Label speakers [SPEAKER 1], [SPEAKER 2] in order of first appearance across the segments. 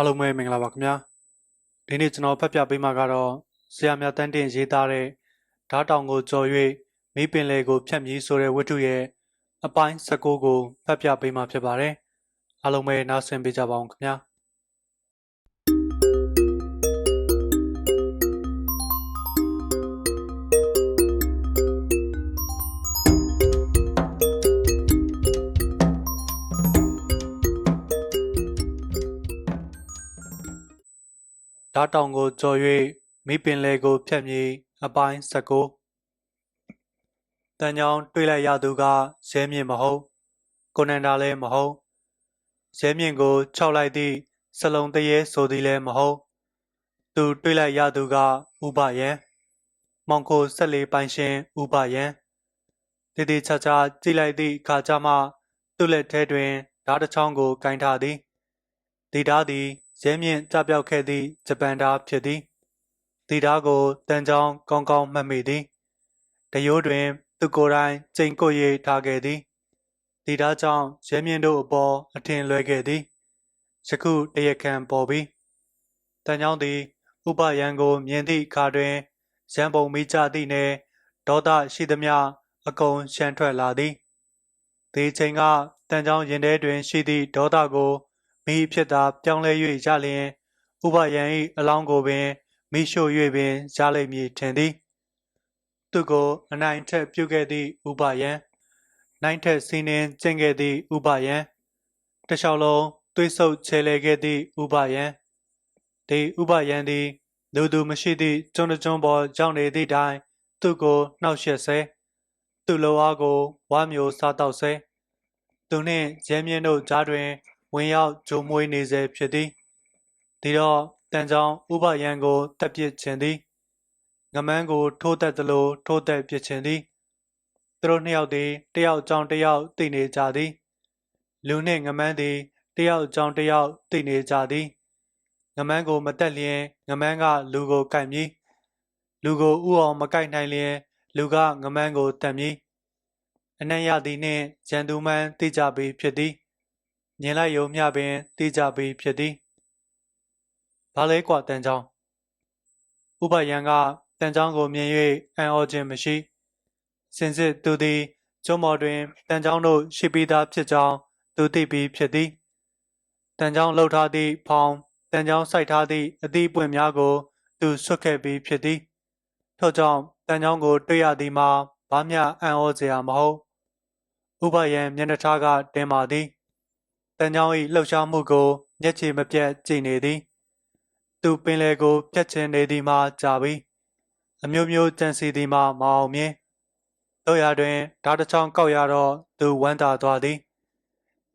[SPEAKER 1] အားလုံးပဲမင်္ဂလာပါခင်ဗျာဒီနေ့ကျွန်တော်ဖတ်ပြပေးမှာကတော့ဆရာမြတ်တန်းတင်ရေးသားတဲ့ဓာတ်တောင်ကိုကြော်၍မိပင်လေကိုဖြတ်မြည်ဆိုတဲ့ဝတ္ထုရဲ့အပိုင်း16ကိုဖတ်ပြပေးမှာဖြစ်ပါတယ်အားလုံးပဲနားဆင်ပေးကြပါအောင်ခင်ဗျာ ဓာတ်တောင်ကိုကြော်၍မိပင်လေကိုဖြတ်မြည်အပိုင်း16တန်ချောင်းတွေးလိုက်ရသူကရဲမြင့်မဟုတ်ကိုနန္ဒာလည်းမဟုတ်ရဲမြင့်ကိုခြောက်လိုက်သည့်စလုံးတရေဆိုသည်လည်းမဟုတ်သူတွေးလိုက်ရသူကဥပယံမောင်ခိုဆက်လေးပိုင်ရှင်ဥပယံတည်တည်ချာချာကြည့်လိုက်သည့်အခါကျမှသူ့လက်ထဲတွင်ဓာတ်တစ်ချောင်းကိုကင်ထားသည်ဒီဓာတ်သည် ရဲမြင့်ကြပြောက်ခဲ့သည့်ဂျပန်ဓာတ်ဖြစ်သည်ဒီဓာတ်ကိုတန်ချောင်းကောင်းကောင်းမှတ်မိသည်တရိုးတွင် သူကိုယ်တိုင်ကျိန်ကို၍ထားခဲ့သည်ဒီဓာတ်ကြောင့်ရဲမြင့်တို့အပေါ်အထင်လွဲခဲ့သည်ယခုတရားခံပေါ်ပြီးတန်ချောင်းသည်ဥပယံကိုမြင်သည့်အခါတွင်ရန်ပုံမိကြသည့်နှင့်ဒေါသရှိသမျှအကုန်ရှမ်းထွက်လာသည်ဒီချိန်ကတန်ချောင်းရင်ထဲတွင်ရှိသည့်ဒေါသကို မိဖြစ်သာပြောင်းလဲ၍ရလျင်ဥပယံ၏အလောင်းကိုပင်မိရှို့၍ပင်ရလိမ့်မည်ထင်သည်သူကိုအနိုင်ထက်ပြုခဲ့သည့်ဥပယံနိုင်ထက်စီးနှင်းကျင့်ခဲ့သည့်ဥပယံတလျှောက်လုံးသွေးဆုပ်ချဲလဲခဲ့သည့်ဥပယံဒီဥပယံသည်လူသူမရှိသည့်ကျွန်းတစ်ကျွန်းပေါ်ရောက်နေသည့်တိုင်သူကိုနှောက်ယှက်ဆဲသူ့လိုအားကိုဝါမျိုးစားတော့ဆဲသူနှင့်ရဲမြင့်တို့ကြားတွင် ဝင်ရောက်ဂျုံမွေးနေစေဖြစ်သည်ဒီတော့တန်ချောင်းဥပယံကိုတက်ပစ်ခြင်းသည်ငမန်းကို ထိုးတက်သလိုထိုးတက်ပစ်ခြင်းသည်သူတို့နှစ်ယောက်သည်တယောက်ကြောင်တယောက်တည်နေကြသည်လူနှင့်ငမန်းသည်တယောက်ကြောင်တယောက်တည်နေကြသည်ငမန်းကိုမတက်လျင်ငမန်းကလူကိုကိုက်မည်လူကိုဥအောင်မကိုက်နိုင်လျင် လူကငမန်းကိုတတ်မည်အနံ့ရသည်နှင့်ရန်သူမှန်းသိကြပြီးဖြစ်သည် မြင်လိုက်ယုံမျှပင်သိကြပြီးဖြစ်သည်ဘာလဲကွာတန်ချောင်းဥပယံကတန်ချောင်းကိုမြင်၍အံ့ဩခြင်းမရှိစင်စစ်သူသည်ကျုံးမော်တွင်တန်ချောင်းတို့ရှိပြီးသားဖြစ်ကြောင်းသူသိပြီးဖြစ်သည်တန်ချောင်းလှုပ်ထားသည့်ဖောင်တန်ချောင်းစိုက်ထားသည့်အသီးပွင့်များကို သူဆွတ်ခဲ့ပြီးဖြစ်သည်ထို့ကြောင့်တန်ချောင်းကိုတွေ့ရသည်မှာဘာမျှအံ့ဩစရာမဟုတ်ဥပယံမျက်နှာထားကတင်ပါသည် တန်ချောင်း၏လှုပ်ရှားမှုကိုမျက်ခြေမပြတ်ကြည့်နေသည်သူပင်လေကိုပြတ်ချင်နေသည်မှကြာပြီအမျိုးမျိုးကြံစီသည်မှမအောင်မြင်တို့ရတွင်ဓာတ်တစ်ချောင်းကောက်ရတော့သူဝမ်းသာသွားသည်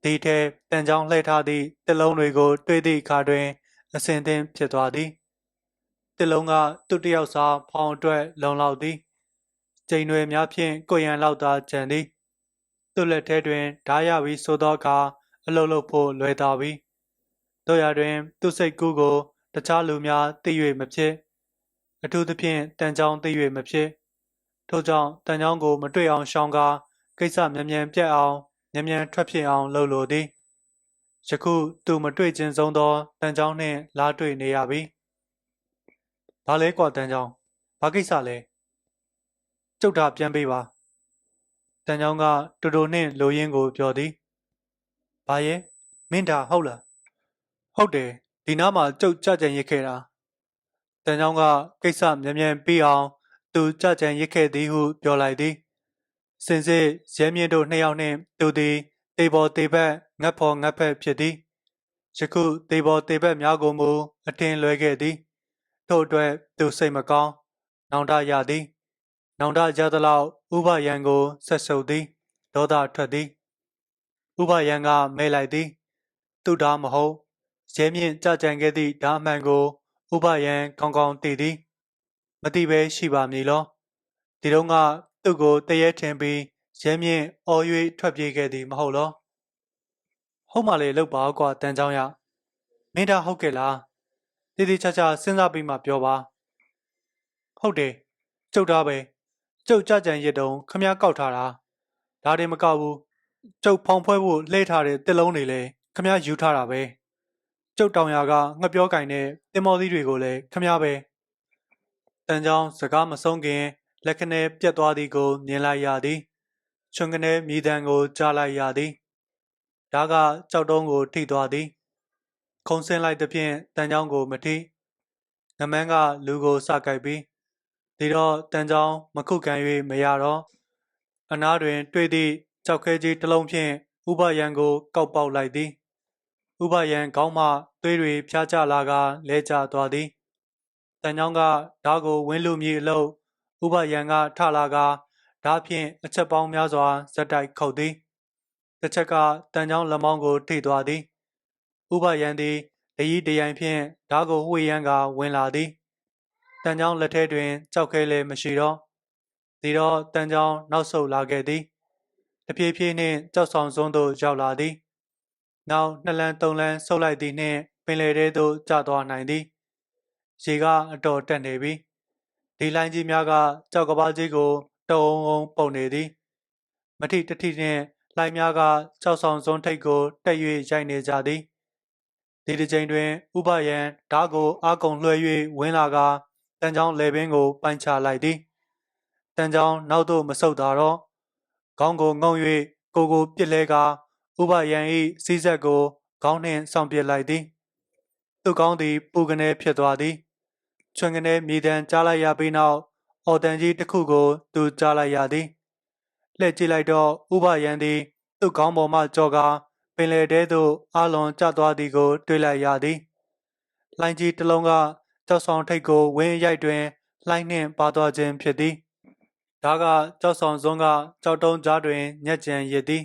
[SPEAKER 1] ဒီထဲတန်ချောင်းလှည့်ထားသည့်တစ်လုံးတွေကို တွေးသည့်အခါတွင် အစင်သင်ဖြစ်သွားသည်တစ်လုံးကသူတယောက်စာဖောင်အတွက်လုံလောက်သည်ကျိန်တွေများဖြင့်ကိုရန်လောက်သာကျန်သည်သူ့လက်ထဲတွင်ဓာရပြီးဆိုသောအခါ အလုတ်လုတ်ဖို့လွယ်သာပြီတို့ရတွင် သူ့စိတ်ကူးကိုတခြားလူများသိ၍မဖြစ်အထူးသဖြင့်တန်ချောင်းသိ၍မဖြစ်ထို့ကြောင့်တန်ချောင်းကိုမတွေ့အောင်ရှောင်ကားကိစ္စမြန်မြန်ပြတ်အောင်မြန်မြန်ထွက်ဖြစ်အောင်လုပ်လိုသည်ယခုသူမတွေ့ခြင်းဆုံးသောတန်ချောင်းနှင့်လားတွေ့နေရပြီဘာလဲကွာတန်ချောင်းဘာကိစ္စလဲကျုပ်တာပြန်ပေးပါတန်ချောင်းကတူတူနှင့်လိုရင်းကိုပြောသည် ဘာရဲ့မင်းဒါဟုတ်လားဟုတ်တယ်ဒီနားမှာကျုပ်ကြကြံရစ်ခဲ့တာတန်ချောင်းကကိစ္စမြန်မြန်ပြီးအောင်သူကြကြံရစ်ခဲ့သည်ဟုပြောလိုက်သည်စင်စစ်ရဲမြင့်တို့နှစ်ယောက်နှင့်သူသည်တေပေါ်တေဘက်ငတ်ဖော်ငတ်ဖက်ဖြစ်သည်ယခုတေပေါ်တေဘက်များကိုမူအထင်လွဲခဲ့သည်ထို့အတွက်သူစိတ်မကောင်းနောင်တရသည်နောင်တရသလောက်ဥပယံကိုဆက်ဆုပ်သည်ဒေါသထွက်သည် ဥပယံကမဲလိုက်သည်သူဓာမဟုတ်ရဲမြင့်ကြကြံခဲ့သည့်ဓာအမှန်ကိုဥပယံကောင်းကောင်းသိသည်မသိပဲရှိပါမည်လောဒီတော့ကသူ့ကိုတရေထင်ပြီးရဲမြင့်အော်၍ထွက်ပြေးခဲ့သည်မဟုတ်လောဟုတ်မှလေလောက်ပါကွာတန်ချောင်းရမင်းဒါဟုတ်ကဲ့လားတည်တည်ချာချာစဉ်းစားပြီးမှပြောပါဟုတ်တယ်ကျုပ်သားပဲကျုပ်ကြကြံရစ်တုံခမည်းကောက်ထားတာဒါတွေမကောက်ဘူး ကျုပ်ဖောင်ဖွဲဖို့လှည့်ထားတဲ့တစ်လုံးတွေလည်းခမည်းယူထားတာပဲကျုပ်တောင်ယာကငှက်ပြောကင်တဲ့တင်မောသီးတွေကိုလည်းခမရပဲတန်ချောင်းစကားမဆုံးခင် လက်ခနဲ့ပြတ်သွားသည်ကိုမြင်လိုက်ရသည်ချွန်ကနေမြည်တံကိုကြားလိုက်ရသည်ဓာကကြောက်တုံးကိုထိသွားသည် ခုံဆင်းလိုက်သဖြင့်တန်ချောင်းကိုမထိငမန်းကလူကိုစကြိုက်ပြီးဒီတော့တန်ချောင်းမခုခံ၍မရတော့အနားတွင် တွေ့သည့် ကြောက်ခဲကြီးတစ်လုံးဖြင့်ဥပယံကို ကောက်ပေါက်လိုက်သည်ဥပယံခေါင်းမှသွေးတွေဖြားကျလာကလဲကျသွားသည်တန်ချောင်းကဓာကိုဝင်းလူမြေအလုတ်ဥပယံကထလာကဓာဖြင့်အချက်ပေါင်းများစွာဇက်တိုက်ခုတ်သည်တစ်ချက်ကတန်ချောင်းလက်မောင်းကိုထိသွားသည်ဥပယံသည်တရီတရိုင်ဖြင့်ဓာကိုဝှေ့ရန်ကဝင်လာသည်တန်ချောင်းလက်ထဲတွင်ကြောက်ခဲလည်းမရှိတော့ဒီတော့တန်ချောင်းနောက်ဆုတ်လာခဲ့သည် တဖြည်းဖြည်းနှင့်ကြောက်ဆောင်စွန်းသို့ရောက်လာသည်နောက်နှစ်လန်းသုံးလန်းဆုတ်လိုက်သည်နှင့်ပင်လယ်ထဲသို့ကျသွားနိုင်သည်ရေကအတော်တက်နေပြီဒီလိုင်းကြီးများကကြောက်ကဘာကြီးကိုတုံုံပုံနေသည်မထိတထိနှင့်လိုင်းများကကြောက်ဆောင်စွန်းထိတ်ကိုတက်၍ရိုက်နေကြသည်ဒီတစ်ချိန်တွင် ဥပယံဓာကိုအာကုံလွှဲ၍ဝင်လာကတန်ချောင်းလေပင်ကိုပိုင်ချလိုက်သည်တန်ချောင်းနောက်သို့မဆုတ်သာတော့ ခေါင်းကိုငုံ၍ကိုကိုပြစ်လဲကဥပယံ၏စီးဆက်ကိုခေါင်းနှင့်ဆောင်ပစ်လိုက်သည်သူ့ကောင်းသည်ပူကနေဖြစ်သွားသည်ချွန်ကနေမြေတံကြားလိုက်ရပြီးနောက်အော်တန်ကြီးတစ်ခုကိုသူကြားလိုက်ရသည်လှည့်ကြည့်လိုက်တော့ဥပယံသည်သူ့ကောင်းပေါ်မှကြော်ကားပင်လယ်ထဲသို့အလွန်ကျသွားသည်ကို တွေ့လိုက်ရသည်လိုင်းကြီးတစ်လုံးကကြောက်ဆောင်ထိတ်ကိုဝင်းရိုက်တွင်လှိုင်းနှင့်ပါသွားခြင်းဖြစ်သည် ဒါကကြောက်ဆောင်စွန်းကကြောက်တုံးကြားတွင်ညက်ကြံရစ်သည်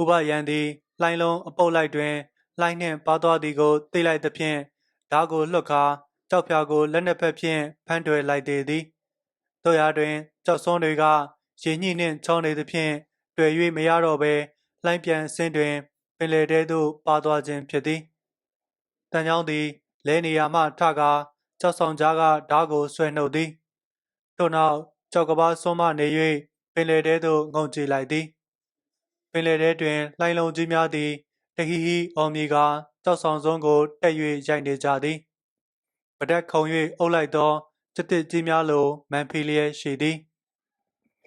[SPEAKER 1] ဥပယံသည်လှိုင်းလုံးအပုတ်လိုက်တွင်လှိုင်းနှင့်ပါသွားသည်ကိုသိလိုက်သဖြင့်ဓာကိုလွတ်ကာကြောက်ဖြာကိုလက်နှစ်ဖက်ဖြင့်ဖမ်းတွယ်လိုက်သေးသည်တို့ရာတွင်ကြောက်စွန်းတွေကရေညှိနှင့်ချောင်းနေသဖြင့်တွေ့၍မရတော့ဘဲလှိုင်းပြန်ဆင်းတွင်ပင်လယ်ထဲသို့ပါသွားခြင်းဖြစ်သည်တန်ချောင်းသည်လဲနေရာမှထကာကြောက်ဆောင်ကြားကဓာကိုဆွဲနှုတ်သည်ထို့နောက် ကြောက်ကဘာစွန်းမှနေ၍ပင်လယ်ထဲသို့ငုံကြည့်လိုက်သည်ပင်လယ်ထဲတွင်လှိုင်းလုံးကြီးများသည်တဟီဟီအော်မီကကြောက်ဆောင်စွန်းကိုတက်၍ရိုက်နေကြသည်ပဒက်ခုံ၍အုပ်လိုက်သောစတစ်ကြီးများလိုမန်ဖီလျက်ရှိသည်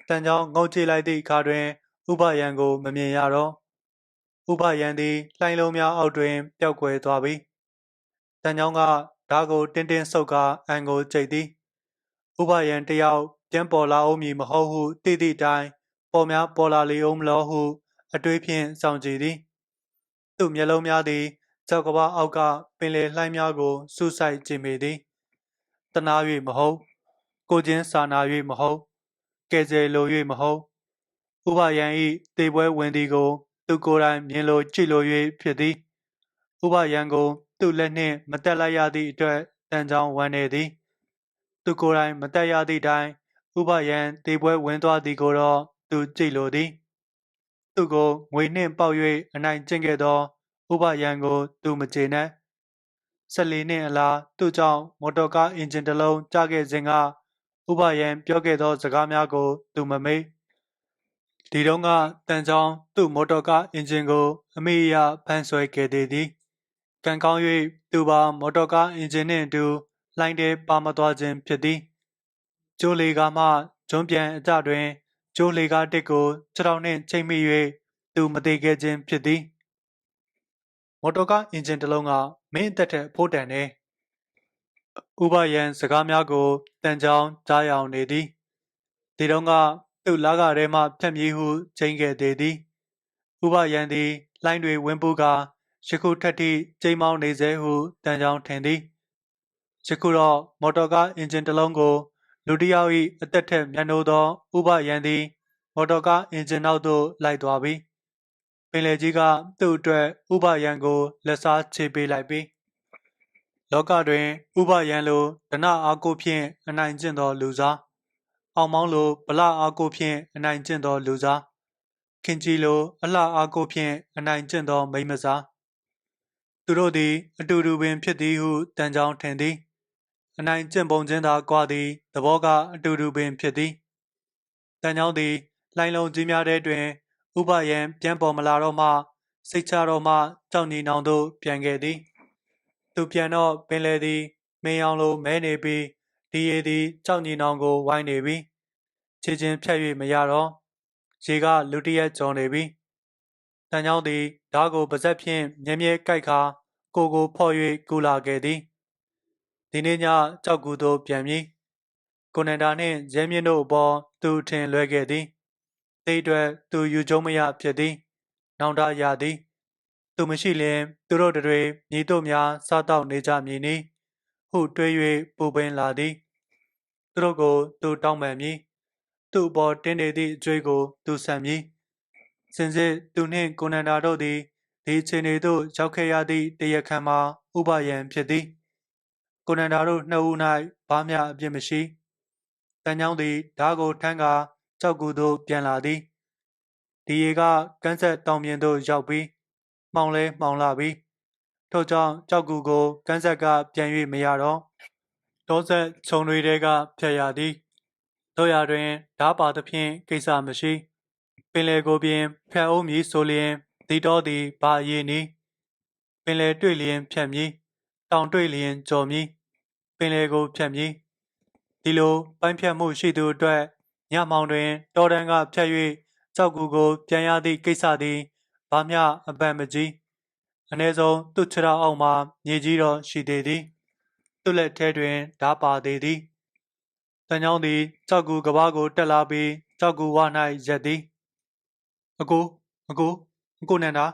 [SPEAKER 1] တန်ကြောင်ငုံကြည့်လိုက်သည့်အခါတွင် ဥပယံကိုမမြင်ရတော့ဥပယံသည်လှိုင်းလုံးများအောက်တွင်ပျောက်ကွယ်သွားပြီတန်ကြောင်ကဓာကိုတင်းတင်းဆုပ်ကအန်ကိုကြိတ်သည်ဥပယံတယောက် ပြန်ပေါ်လာအောင်မည်မဟုတ်ဟုတိတိတိုင်းပေါ်များပေါ်လာလေအောင်မလို့ဟုအတွေးဖြင့်စောင့်ကြည့်သည်သူ့မျက်လုံးများသည်ကြောက်ကဘာအောက်ကပင်လေလှိုင်းများကိုစူးစိုက်ကြည့်မိသည်တနာ၍မဟုတ်ကိုချင်းစာနာ၍မဟုတ်ကဲဆယ်လို၍မဟုတ်ဥပယံဤတေပွဲဝင်သည်ကို သူကိုယ်တိုင်မြင်လိုကြည့်လို၍ဖြစ်သည်ဥပယံကို သူ့လက်နှင့်မတက်လိုက်ရသည့်အတွက်တန်ချောင်းဝမ်းနေသည် သူကိုယ်တိုင်မတက်ရသည့်တိုင် ဥပယံတေပွဲဝင်သွားသည်ကိုတော့သူကြည့်လိုသည်သူကိုငွေနှင့်ပေါက်၍အနိုင်ကျင့်ခဲ့သောဥပယံကိုသူမကျေနပ်ဆက်လီနှင့်အလားသူ့ကြောင့်မော်တော်ကားအင်ဂျင်တစ်လုံးကျခဲ့စဉ်ကဥပယံပြောခဲ့သောစကားများကို သူမမေ့ဒီတော့ကတန်ချောင်းသူ့မော်တော်ကားအင်ဂျင်ကို အမေရဖန်ဆွဲခဲ့သေးသည်ကံကောင်း၍သူပါမော်တော်ကားအင်ဂျင်နှင့်အတူလှိုင်းတဲပါမသွားခြင်းဖြစ်သည် ကျိုးလေကားမှဂျွန်းပြန်အကြတွင်ကျိုးလေကားတစ်ကိုခြေထောက်နှင့်ချိန်မိ၍သူမသေးခဲ့ခြင်းဖြစ်သည်မော်တော်ကားအင်ဂျင်တစ်လုံးကမင်းအသက်ထက်ဖိုးတန်နေဥပယံစကားများကိုတန်ချောင်းကြားရောင်နေသည်ဒီတော့ကသူ့လာကထဲမှဖြတ်မြေးဟုချိန်ခဲ့သေးသည်ဥပယံသည်လှိုင်းတွေဝင်ပူကာယခုထက်ထိချိန်မောင်းနေစေဟုတန်ချောင်းထင်သည်ယခုတော့မော်တော်ကားအင်ဂျင်တစ်လုံးကို လူတစ်ယောက်၏အသက်ထက်မြန်နိုးသော ဥပယံသည် မော်တော်ကားအင်ဂျင်နောက်သို့လိုက်သွားပြီပင်လယ်ကြီးကသူ့အတွက်ဥပယံကိုလက်စားချေပေးလိုက်ပြီလောကတွင်ဥပယံလိုဒနအားကိုဖြင့်အနိုင်ကျင့်သောလူစားအောင်မောင်းလိုဗလအားကိုဖြင့်အနိုင်ကျင့်သောလူစားခင်ကြီးလိုအလှအားကိုဖြင့်အနိုင်ကျင့်သောမိမစားသူတို့သည် အတူတူပင်ဖြစ်သည်ဟုတန်ကြောင်းထင်သည် အနိုင်ကျင့်ပုံချင်းသာကွာသည်သဘောကအတူတူပင်ဖြစ်သည်တန်ကြောင်းသည်လှိုင်းလုံးကြီးများထဲတွင် ဥပယံပြန်ပေါ်မလာတော့မှစိတ်ချတော့မှကြောက်နေနောင်သို့ပြန်ခဲ့သည် သူပြန်တော့ပင်လေသည်မင်းအောင်လိုမဲနေပြီးဒီရည်သည်ကြောက်ညီနောင်ကိုဝိုင်းနေပြီခြေချင်းဖြတ်၍မရတော့ရေကလူတစ်ရက်ကျော်နေပြီတန်ချောင်းသည်ဓားကိုပါဇက်ဖြင့်မြဲမြဲကိုက်ခါကိုကိုဖော့၍ကူလာခဲ့သည် ဒီနေ့ညကြောက်ကူသို့ပြန်မည်ကိုနန္ဒာနှင့်ရဲမြင့်တို့အပေါ်သူထင်လွဲခဲ့သည်တိတ်အတွက်သူယူကျုံမရဖြစ်သည်နောင်တရသည် သူမရှိလျင်သူတို့တွေမြေတို့များစားတော့နေကြမည်နီဟုတွေး၍ပူပင်လာသည်သူတို့ကိုသူတောင်းပန်မည်သူ့အပေါ်တင်းနေသည့်အကျွေးကို သူဆန်မည်စင်စစ်သူနှင့်ကိုနန္ဒာတို့သည်ဒီအချိန်သို့ရောက်ခဲ့ရသည့်တရားခံမှာဥပယံဖြစ်သည် ကိုနန္ဒာတို့နှစ်ဦး၌ဘာမျှအပြစ်မရှိတန်ချောင်းသည်ဓာကိုထမ်းကာကြောက်ကူသို့ပြန်လာသည်ဒီရေကကန်းဆက်တောင်ပြင်သို့ရောက်ပြီးမှောင်လဲမှောင်လာပြီးထို့ကြောင့်ကြောက်ကူကိုကန်းဆက်ကပြန်၍မရတော့တောဆက်ခြုံတွေတဲကဖျက်ရသည်တို့ရတွင်ဓာပါသဖြင့်ကိစ္စမရှိပင်လေကိုပြင်ဖျက်အောင်မည်ဆိုလျင်ဒီတော်သည်ဘာအရေးနည်းပင်လေတွေ့လျင်ဖြတ်မည်တောင်တွေ့လျင်ကြော်မည် ပင်လေကိုဖြတ်မည်ဒီလိုပိုင်းဖြတ်မှုရှိသူအတွက်ညမောင်တွင်တော်တန်းကဖြတ်၍ကြောက်ကူကိုပြန်ရသည့်ကိစ္စသည်ဘာမျှအပန်မကြီးအ ਨੇ ဆုံးသူ့ခြေထောက်အောက်မှာမြေကြီးတော်ရှိသေးသည်သူ့လက်ထဲတွင်ဓာပါသေးသည်တန်ချောင်းသည်ကြောက်ကူကဘာကိုတက်လာပြီးကြောက်ကူဝ၌ရက်သည်အကိုအကိုအကိုနန္ဒာ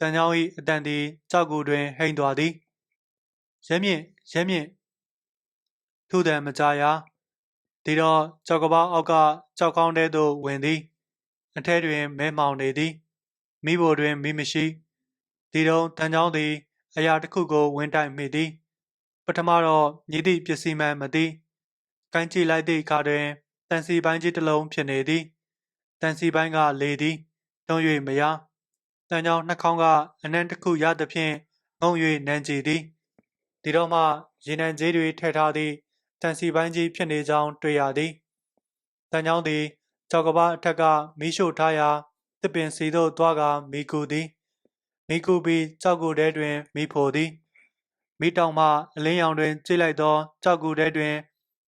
[SPEAKER 1] တန်ချောင်း၏အတန်သည်ကြောက်ကူတွင်ဟိန်သွားသည်ရဲမြင့် ရဲမြင့်သူတံမကြရာဒီတော့ကြောက်ကဘာအောက်ကကြောက်ကောင်းတဲ့သို့ဝင်သည်အထဲတွင်မဲမှောင်နေသည်မိဘတွင်မိမရှိဒီတော့တန်ချောင်းသည်အရာတစ်ခုကိုဝင်တိုက်မိသည် ပထမတော့မြည်သည့်ပစ္စည်းမှမသိကိုင်းကြည့်လိုက်သည့်အခါတွင်တန်စီပိုင်းကြီးတစ်လုံးဖြစ်နေသည်တန်စီပိုင်းကလေသည်တွန်း၍မရတန်ချောင်းနှာခေါင်းကအနံ့တစ်ခုရသဖြင့်ငုံ၍နမ်းကြည့်သည် ဒီတော့မှရေနံကြီးတွေထည့်ထားသည့်တန်စီပိုင်းကြီးဖြစ်နေကြောင်းတွေ့ရသည်တန်ချောင်းသည်ကြောက်ကဘာအထက်ကမီးရှို့ထားရာတစ်ပင်စီသို့သွားကမီကူသည်မိကူပြီးကြောက်ကူတဲတွင်မိဖို့သည်မိတောင်မှအလင်းရောင်တွင်ကြိလိုက်သောကြောက်ကူတဲတွင်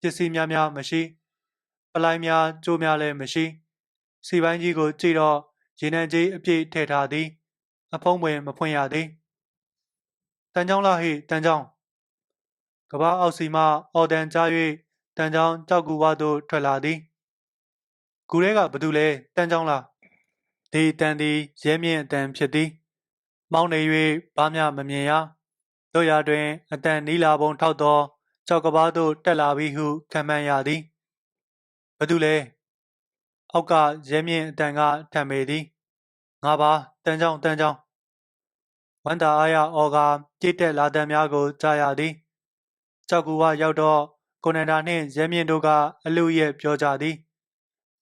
[SPEAKER 1] ပစ္စည်းများများမရှိပလိုက်များကြိုးများလည်းမရှိစီပိုင်းကြီးကိုကြည့်တော့ရေနံကြီးအပြည့်ထည့်ထားသည်အဖုံးပွင့်မဖွင့်ရသည်တန်ချောင်းလာဟိတန်ချောင်း ကဘာအောက်စီမှအော်တန်ကြား၍တန်ချောင်းကြောက်ကူဝသို့ထွက်လာသည်ကူရဲကဘသူလဲတန်ချောင်းလားဒီတန်သည်ရဲမြင့်အတန်ဖြစ်သည်မောင်းနေ၍ဘာမျှမမြင်ရတို့ရာတွင် အတန်နီလာပုံထောက်သောကြောက်ကဘာသို့တက်လာပြီဟုခံမှန်းရသည်ဘသူလဲအောက်ကရဲမြင့်အတန်ကထံပေသည်ငါပါတန်ချောင်းတန်ချောင်းဝန္တာအားရအော်ကကြည့်တက်လာတံများကိုကြားရသည် ကြောက်ကူဝရောက်တော့ကိုနန္ဒာနှင့်ရဲမြင့်တို့ကအလူရဲ့ပြောကြသည်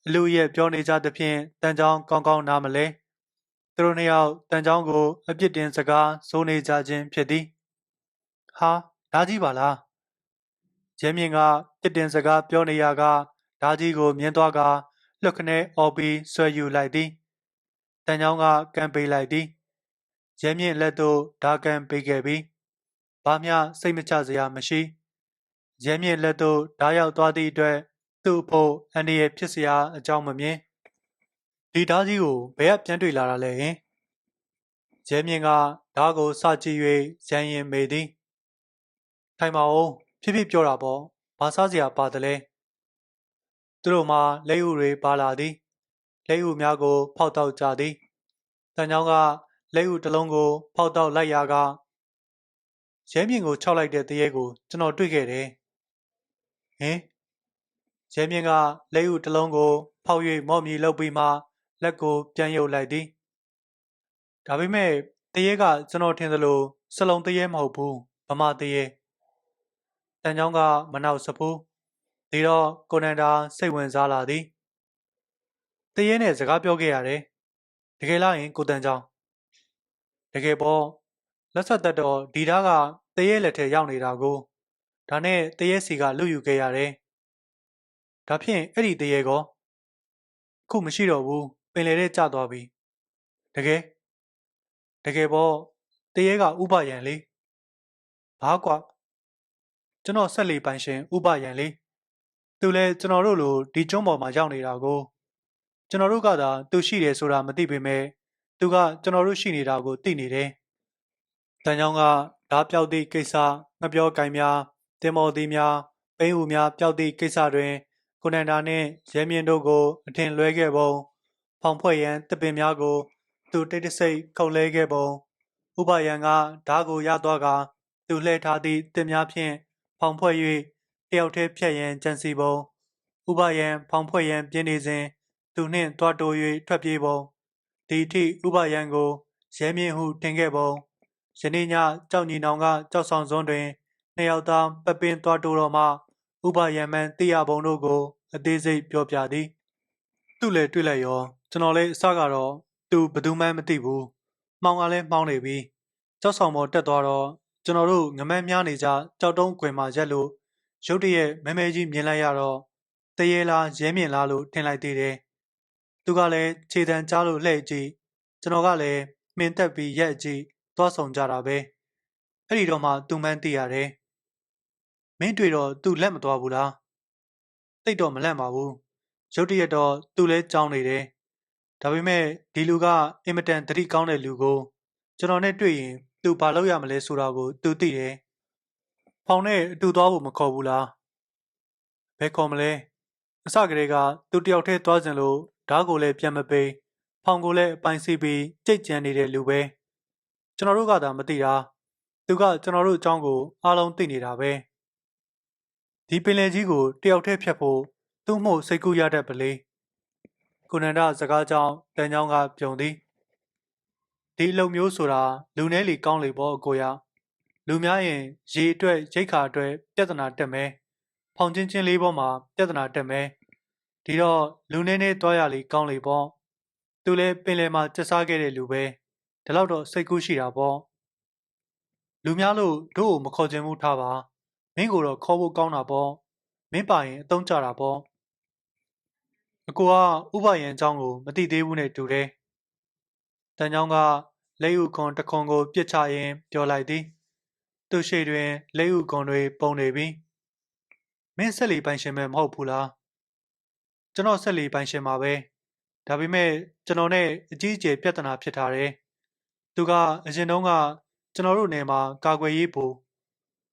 [SPEAKER 1] အလူရဲ့ပြောနေကြသဖြင့်တန်ချောင်းကောင်းကောင်းနားမလဲသူတို့နှစ်ယောက်တန်ချောင်းကိုအပြစ်တင်စကားဆိုနေကြခြင်းဖြစ်သည်ဟာဓာကြီးပါလားရဲမြင့်ကပြစ်တင်စကားပြောနေရကဓာကြီးကိုမြင်သွားကလွတ်ခနဲအော်ပြီးဆွဲယူလိုက်သည်တန်ချောင်းကကံပေးလိုက်သည်ရဲမြင့်လက်သို့ဓာကန်ပေးခဲ့ပြီး ဘာမျှစိတ်မချစရာမရှိရဲမြင့်လက်သို့ဓာရောက်သွားသည့်အတွက်သူ့အဖို့အန္တရာယ်ဖြစ်စရာအကြောင်းမမြင်ဒီဓာကြီးကိုဘယ်ကပြန်တွေ့လာတာလဲဟင်ရဲမြင့်ကဓာကိုစကြည့်၍ရန်ရင်မေသည်ထိုင်ပါဦးဖြစ်ဖြစ်ပြောတာပေါ့ဘာစားစရာပါတယ်လဲသူတို့မှလက်ဥတွေပါလာသည်လက်ဥများကို ဖောက်တော့ကြသည်တန်ချောင်းကလက်ဥတစ်လုံးကို ဖောက်တော့လိုက်ရာက ရဲမြင့်ကိုခြောက်လိုက်တဲ့တရေကိုကျွန်တော်တွေ့ခဲ့တယ်ဟင်ရဲမြင့်ကလက်ဥတစ်လုံးကို ဖောက်၍မော့မြည်လုပ်ပြီးမှလက်ကိုပြန်ရုပ်လိုက်သည်ဒါပေမဲ့တရေကကျွန်တော်ထင်သလိုစလုံးတရေမဟုတ်ဘူးဗမာတရေတန်ချောင်းကမနောက်စဖူးဒီတော့ကိုနန္ဒာစိတ်ဝင်စားလာသည်တရေနဲ့စကားပြောခဲ့ရတယ်တကယ်လားရင်ကိုတန်ချောင်းတကယ်ပေါ့ လက်ဆက်သက်တော့ဒီသားကတရေလက်ထဲရောက်နေတာကိုဒါနဲ့တရေစီကလူယူခဲ့ရတယ်ဒါဖြင့်အဲ့ဒီတရေကောခုမရှိတော့ဘူးပင်လေတဲ့ကျသွားပြီတကယ်တကယ်ပေါ့တရေကဥပယံလေဘာကွာကျွန်တော်ဆက်လီပိုင်ရှင်ဥပယံလေးသူလဲကျွန်တော်တို့လိုဒီကျွန်းပေါ်မှာရောက်နေတာကိုကျွန်တော်တို့ကသာသူရှိတယ်ဆိုတာမသိပေမဲ့သူကကျွန်တော်တို့ရှိနေတာကိုသိနေတယ် တန်ချောင်းကဓားပြောက်သည့်ကိစ္စငပြောကင်များတင်မော်သီးများပိန်းဟူများပျောက်သည့်ကိစ္စတွင်ကိုနန္ဒာနှင့်ရဲမြင့်တို့ကိုအထင်လွဲခဲ့ပုံဖောင်ဖွဲ့ရန်တပင်များကို သူတိတ်တဆိတ်ခုတ်လဲခဲ့ပုံဥပယံကဓားကိုရသွားကသူလှည့်ထားသည့်တင်များဖြင့်ဖောင်ဖွဲ့၍တယောက်တည်းဖြတ်ရန်ကြံစီပုံဥပယံဖောင်ဖွဲ့ရန်ပြင်းနေစဉ်သူနှင့်တွားတိုး၍ထွက်ပြေးပုံဒီအထိဥပယံကိုရဲမြင့်ဟုထင်ခဲ့ပုံ ယနေ့ညကြောက်ညီနောင်ကကြောက်ဆောင်စွန်းတွင်နှစ်ယောက်သားပပင်းတွားတိုးတော်မှဥပယံမှန်တိရပုံတို့ကို အသေးစိတ်ပြောပြသည်သူ့လည်းတွေ့လိုက်ရောကျွန်တော်လည်းအစကတော့သူဘယ်သူမှမသိဘူးမှောင်ကလည်းမှောင်နေပြီကြောက်ဆောင်ပေါ်တက်သွားတော့ကျွန်တော်တို့ငမန်းများနေကြကြောက်တုံးခွင်မှာရက်လို့ရုတ်တရက်မဲမဲကြီးမြင်လိုက်ရတော့တရေလားရဲမြင်လားလို့ထင်လိုက်သေးတယ်သူကလည်းခြေတံကြားလို့လှည့်ကြည့်ကျွန်တော်ကလည်းမှင်တက်ပြီးရက်ကြည့် သွားဆောင်ကြတာပဲအဲ့ဒီတော့မှသူမှန်းသိရတယ်မင်းတွေ့တော့သူလက်မသွားဘူးလားတိတ်တော့မလန့်ပါဘူးရုတ်တရက်တော့သူလဲကြောင်းနေတယ်ဒါပေမဲ့ဒီလူကအင်မတန်တတိကောင်းတဲ့လူကို ကျွန်တော်နဲ့တွေ့ရင်သူဘာလုပ်ရမလဲဆိုတာကို သူသိတယ်။ဖောင်နဲ့အတူသွားဖို့မခေါ်ဘူးလား။ဘယ်ခေါ်မလဲ။အစကတည်းကသူတယောက်တည်းသွားစင်လို့ဓားကိုလည်းပြန်မပေး။ဖောင်ကိုလည်းအပိုင်စီပြီးကြိတ်ကြံနေတဲ့လူပဲ။ ကျွန်တော်တို့ကသာမသိတာ။သူကကျွန်တော်တို့အကြောင်းကိုအားလုံးသိနေတာပဲ။ဒီပင်လယ်ကြီးကိုတယောက်တည်းဖြတ်ဖို့သူ့မို့စိတ်ကူးရတတ်ပလေ။ကိုနန္ဒစကားကြောင့်တန်ချောင်းကပြုံသည်။ဒီအလုပ်မျိုးဆိုတာလူနဲလီကောင်းလေပေါ့အကိုရ။လူများရင်ရေအတွက်ရိတ်ခါအတွက်ပြဿနာတက်မယ်။ဖောင်ချင်းချင်းလေးပေါ်မှာပြဿနာတက်မယ်။ဒီတော့လူနဲနဲ့တွားရလေကောင်းလေပေါ့။သူလည်းပင်လယ်မှာကျက်စားခဲ့တဲ့လူပဲ။ ဒီလောက်တော့စိတ်ကူးရှိတာပေါ့။လူများလို့တို့ကိုမခေါ်ချင်ဘူးထားပါ။မင်းကိုတော့ခေါ်ဖို့ကောင်းတာပေါ့။မင်းပါရင်အတုံးကြတာပေါ့။အကိုကဥပယံအကြောင်းကိုမသိသေးဘူးနဲ့တူတယ်။တန်ချောင်းကလက်ဥခွန်တစ်ခွန်ကိုပြစ်ချရင်းပြောလိုက်သည်။သူရှိတွင်လက်ဥခွန်တွေပုံနေပြီ။မင်းဆက်လီပိုင်ရှင်ပဲမဟုတ်ဘူးလား။ကျွန်တော်ဆက်လီပိုင်ရှင်ပါပဲ။ဒါပေမဲ့ကျွန်တော်နဲ့အကြီးအကျယ်ပြဿနာဖြစ်ထားတယ်။ သူကအရင်တုန်းကကျွန်တော်တို့နယ်မှာကာကွယ်ရေးဘူ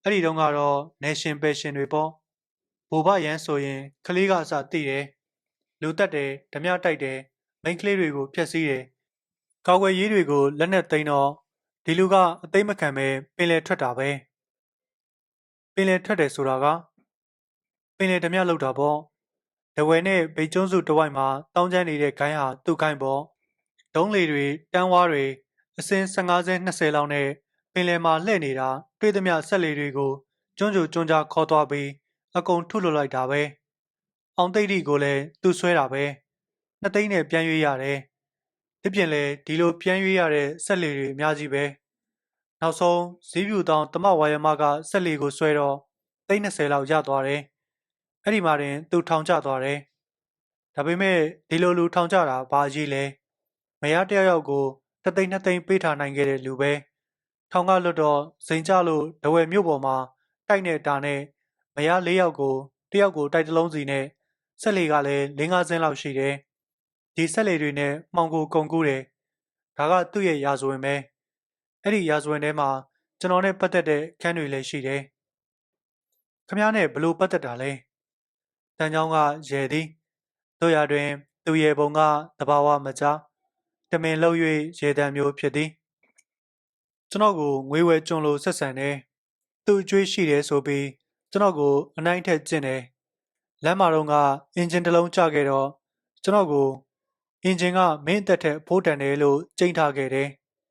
[SPEAKER 1] အဲ့ဒီတုန်းကတော့ nation passion တွေပေါ့။ဘူဘရန်ဆိုရင်ကလေးကအစသိတယ်။လူတက်တယ်ဓမြတိုက်တယ်မိန်းကလေးတွေကိုဖျက်ဆီးတယ်ကာကွယ်ရေးတွေကိုလက်နက်သိမ်းတော့ဒီလူကအသိမခံပဲပင်လယ်ထွက်တာပဲပင်လယ်ထွက်တယ်ဆိုတာကပင်လယ်ဓမြလောက်တာပေါ့တဝဲနဲ့ဗိတ်ကျွန်းစုတဝိုက်မှာတောင်းကျမ်းနေတဲ့ခိုင်းဟာသူ့ခိုင်းပေါ့ဒုံးလေတွေတန်းဝါးတွေ အစင်း15စင်း20လောက်နဲ့ပင်လယ်မှာလှည့်နေတာတွေ့သမျှဆက်လေတွေကိုကျွန်းကျူကျွန်းကြားခေါ်သွားပြီးအကုန်ထုလွတ်လိုက်တာပဲအောင်သိတိကိုလည်းသူ့ဆွဲတာပဲနှစ်သိန်းနဲ့ပြန်ရွေးရတယ်။တစ်ပြင်လဲဒီလိုပြန်ရွေးရတဲ့ဆက်လေတွေအများကြီးပဲ။နောက်ဆုံးဈေးပြူတောင်တမဝါယမကဆက်လေကိုဆွဲတော့သိန်း20လောက်ရသွားတယ်။အဲ့ဒီမှာတင်သူထောင်ကျသွားတယ်။ဒါပေမဲ့ဒီလိုလူထောင်ကျတာဘာကြီးလဲ။မရတယောက်ယောက်ကို တသိန်းနှစ်သိန်းပေးထားနိုင်ခဲ့တဲ့လူပဲ။ထောင်ကလွတ်တော့စိန်ကြလို့ဒဝဲမြို့ပေါ်မှာတိုက်နေတာနဲ့မရ၄ယောက်ကိုတယောက်ကိုတိုက်တလုံးစီနဲ့ဆက်လေကလည်း၄၅စင်းလောက်ရှိတယ်။ဒီဆက်လေတွေနဲ့မှောင်ကိုကုံကူးတယ်။ဒါကသူ့ရဲ့ရာဇဝင်ပဲ။အဲ့ဒီရာဇဝင်ထဲမှာကျွန်တော်နဲ့ပတ်သက်တဲ့ခန်းတွေလည်းရှိတယ်။ခမားနဲ့ဘလို့ပတ်သက်တာလဲ။တန်ချောင်းကရဲသည်။တို့ရတွင် သူရဲ့ဘုံကတဘာဝမကြ တမင်လှုပ်၍ရေတံမျိုးဖြစ်သည်။ကျွန်တော်ကိုငွေဝဲကျွန်းလို့ဆက်ဆံတယ်။သူ့အကျွေးရှိတယ်ဆိုပြီးကျွန်တော်ကိုအနိုင်ထက်ကျင့်တယ်လမ်းမှာတော့ကအင်ဂျင်တစ်လုံးကျခဲ့တော့ကျွန်တော်ကိုအင်ဂျင်ကမင်းအသက်ထက်ဖိုးတန်တယ်လို့ကြိမ်ထားခဲ့တယ်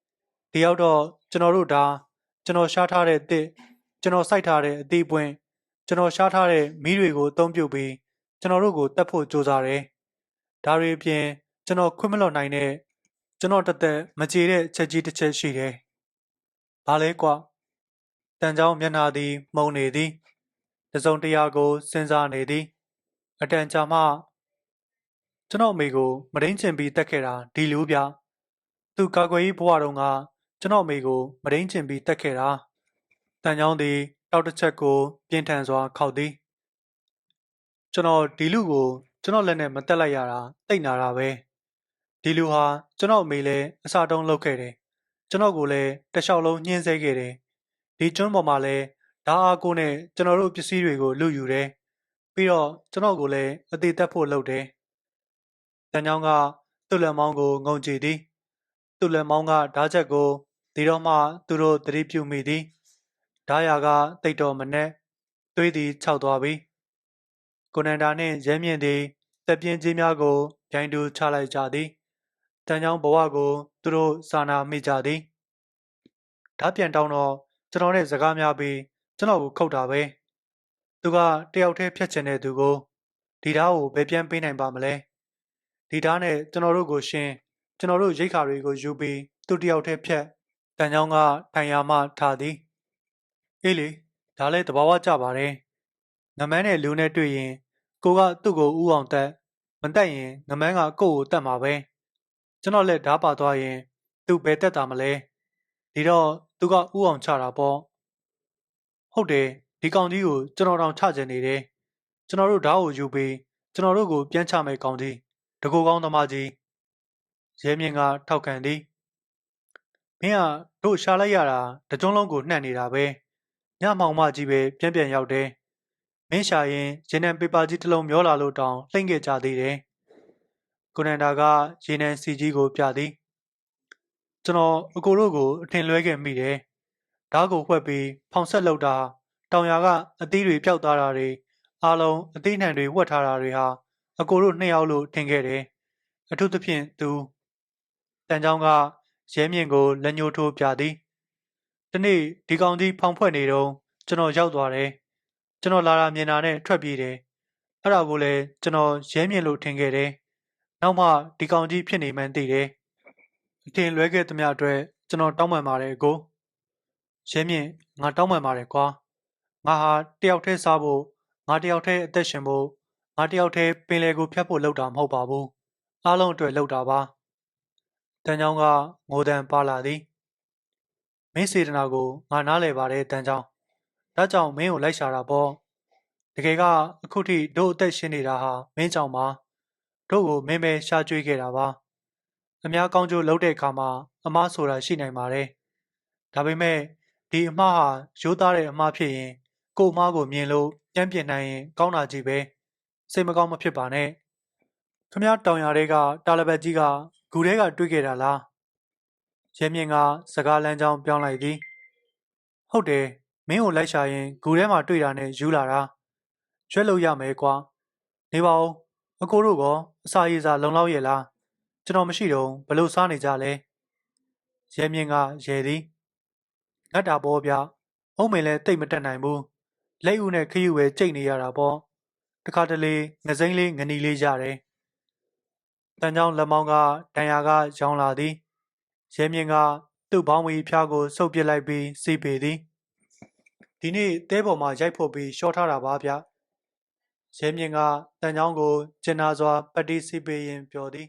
[SPEAKER 1] ။ဒီရောက်တော့ကျွန်တော်တို့ဒါကျွန်တော်ရှားထားတဲ့တစ်ကျွန်တော်စိုက်ထားတဲ့အသီးပွင့်ကျွန်တော်ရှားထားတဲ့မီးတွေကိုအသုံးပြုပြီးကျွန်တော်တို့ကိုတတ်ဖို့ကြိုးစားတယ်။ဒါတွေအပြင်ကျွန်တော်ခွင့်မလွတ်နိုင်တဲ့ ကျွန်တော်တသက်မကြေတဲ့ချက်ကြီးတစ်ချက်ရှိတယ်။ဘာလဲကွာတန်ချောင်းမျက်နာသည်မှုံနေသည်တစုံတရာကိုစဉ်းစားနေသည်အတန်ကြာမှကျွန်တော်အမေကိုမရင်းချင်ပြီးတက်ခဲ့တာဒီလူပြသူကာကွယ်ရေးဘဝတုန်းကကျွန်တော်အမေကိုမရင်းချင်ပြီးတက်ခဲ့တာတန်ချောင်းသည်တောက်တစ်ချက်ကို ပြင်းထန်စွာခောက်သည်ကျွန်တော်ဒီလူကိုကျွန်တော်လက်နဲ့မတက်လိုက်ရတာတိတ်နာတာပဲ ဒီလူဟာကျွန်တော်အမေလည်းအစာတုံးလုပ်ခဲ့တယ်ကျွန်တော်ကိုလည်းတစ်လျှောက်လုံးညှင်းဆဲခဲ့တယ်ဒီကျွန်းပေါ်မှာလည်းဓာအားကိုနဲ့ကျွန်တော်တို့ပစ္စည်းတွေကိုလူယူတယ်ပြီးတော့ကျွန်တော်ကိုလည်းအသေးသက်ဖို့လုပ်တယ်တန်ချောင်းကသူ့လက်မောင်းကိုငုံကြည့်သည်သူ့လက်မောင်းကဓာချက်ကိုဒီတော့မှသူတို့သတိပြုမိသည်ဓာယာကတိတ်တော်မနဲ့သွေးသည်ခြောက်သွားပြီကိုနန္ဒာနှင့်ရဲမြင့်သည်တက်ပြင်းကြီးများကိုပြိုင်တူချလိုက်ကြသည် တန်ချောင်းဘဝကိုသူတို့စာနာမိကြသည်ဓာပြန်တောင်းတော့ကျွန်တော်နဲ့စကားများပြီးကျွန်တော်ကိုခုတ်တာပဲသူကတယောက်တည်းဖြတ်ချင်တဲ့သူကိုဒီဓာတ်ကိုဘယ်ပြန်ပေးနိုင်ပါမလဲဒီဓာတ်နဲ့ကျွန်တော်တို့ကိုရှင်းကျွန်တော်တို့ရိတ်ခါတွေကိုယူပြီးသူတယောက်တည်းဖြတ်တန်ချောင်းကထိုင်ရမှထားသည်အေးလေဒါလည်းတဘာဝကြပါတယ်ငမန်းနဲ့လူနဲ့တွေ့ရင်ကိုကသူ့ကိုဥအောင်တက်မတက်ရင်ငမန်းကကို့ကိုတက်မှာပဲ ကျွန်တော်လက်ဓာတ်ပါသွားရင် သူဘယ်တက်တာမလဲဒီတော့သူကဥအောင်ချတာပေါ့ဟုတ်တယ်ဒီကောင်ကြီးကိုကျွန်တော်တောင်ချကျင်နေတယ်ကျွန်တော်တို့ဓာတ်ကိုယူပြီးကျွန်တော်တို့ကိုပြန်ချမဲ့ကောင်ကြီးတကူကောင်းသမားကြီးရဲမြင့်ကထောက်ခံသည်မင်းကတို့ရှာလိုက်ရတာတကြုံလုံးကိုနှံ့နေတာပဲညမောင်မကြီးပဲပြန်ပြန်ရောက်တယ်မင်းရှာရင်ရေနံပေပါကြီးတစ်လုံးမျောလာလို့တောင်လှိမ့်ခဲ့ကြသေးတယ် ကိုနန္ဒာကရေနံစီကြီးကိုပြသည်ကျွန်တော်အကိုတို့ကိုအထင်လွဲခဲ့မိတယ်ဓာတ်ကိုဝှက်ပြီးဖောင်ဆက်လောက်တာတောင်ယာကအသီးတွေပျောက်သွားတာတွေအားလုံးအသီးနှံတွေဝှက်ထားတာတွေဟာအကိုတို့နှစ်ယောက်လို့ထင်ခဲ့တယ်အထူးသဖြင့်သူတန်ချောင်းကရဲမြင့်ကိုလက်ညှိုးထိုးပြသည်။ဒီနေ့ဒီကောင်ကြီးဖောင်ဖွဲ့နေတော့ကျွန်တော်ရောက်သွားတယ်။ကျွန်တော်လာတာမြင်တာနဲ့ထွက်ပြေးတယ်။အဲ့ဒါကိုလည်းကျွန်တော်ရဲမြင့်လို့ထင်ခဲ့တယ်။ နောက်မှဒီကောင်ကြီးဖြစ်နေမှန်းသိတယ်။အထင်လွဲခဲ့သမျှအတွက်ကျွန်တော်တောင်းပန်ပါတယ်ကို။ရဲမြင့်ငါတောင်းပန်ပါတယ်ကွာ။ငါဟာတယောက်တည်းစားဖို့ငါတယောက်တည်းအသက်ရှင်ဖို့ငါတယောက်တည်းပင်လယ်ကိုဖြတ်ဖို့လုပ်တာမဟုတ်ပါဘူး။အားလုံးအတွက်လုပ်တာပါ။တန်ချောင်းကငိုတန်ပါလာသည်မင်းစေတနာကိုငါနားလည်ပါတယ်တန်ချောင်းဒါကြောင့်မင်းကိုလိုက်ရှာတာပေါ့တကယ်ကအခုထိတို့အသက်ရှင်နေတာဟာမင်းကြောင့်ပါ တို့ကိုမင်းပဲရှာကြွေးခဲ့တာပါအများကောင်းကျိုးလုပ်တဲ့အခါမှာအမားဆိုတာရှိနိုင်ပါတယ်ဒါပေမဲ့ဒီအမားဟာရိုးသားတဲ့အမားဖြစ်ရင် ကို့အမားကိုမြင်လို့ပြန်ပြင်နိုင်ရင် ကောင်းတာကြီးပဲစိတ်မကောင်းမဖြစ်ပါနဲ့ခမည်းတောင်ရတွေကတာလဘက်ကြီးကဂူထဲကတွေ့ခဲ့တာလားရဲမြင့်ကစကားလမ်းကြောင်းပြောင်းလိုက်သည်ဟုတ်တယ်မင်းကိုလိုက်ရှာရင်ဂူထဲမှာတွေ့တာနဲ့ယူလာတာရွက်လို့ရမယ်ကွာနေပါဦးအကိုတို့က အစာရေစာလုံလောက်ရဲ့လားကျွန်တော်မရှိတော့ဘလို့စားနေကြလဲရဲမြင့်ကရဲသည်ငတ်တာပေါ့ဗျအုံးမင်းလည်းတိတ်မတက်နိုင်ဘူးလက်ဦးနဲ့ခရီးဝဲကြိတ်နေရတာပေါ့တခါတလေငစိမ့်လေးငနီလေးရတယ်တန်ချောင်းလက်မောင်းကဒဏ်ရာကရောင်းလာသည်ရဲမြင့်ကသူ့ဘောင်းဝီဖျားကိုဆုပ်ပစ်လိုက်ပြီးစီးပေသည်ဒီနေ့တဲပေါ်မှာရိုက်ဖို့ပြီးရှော့ထားတာပါဗျ ရဲမြင့်ကတန်ချောင်းကိုကျင်နာစွာပတိစီးပေရင်ပြောသည်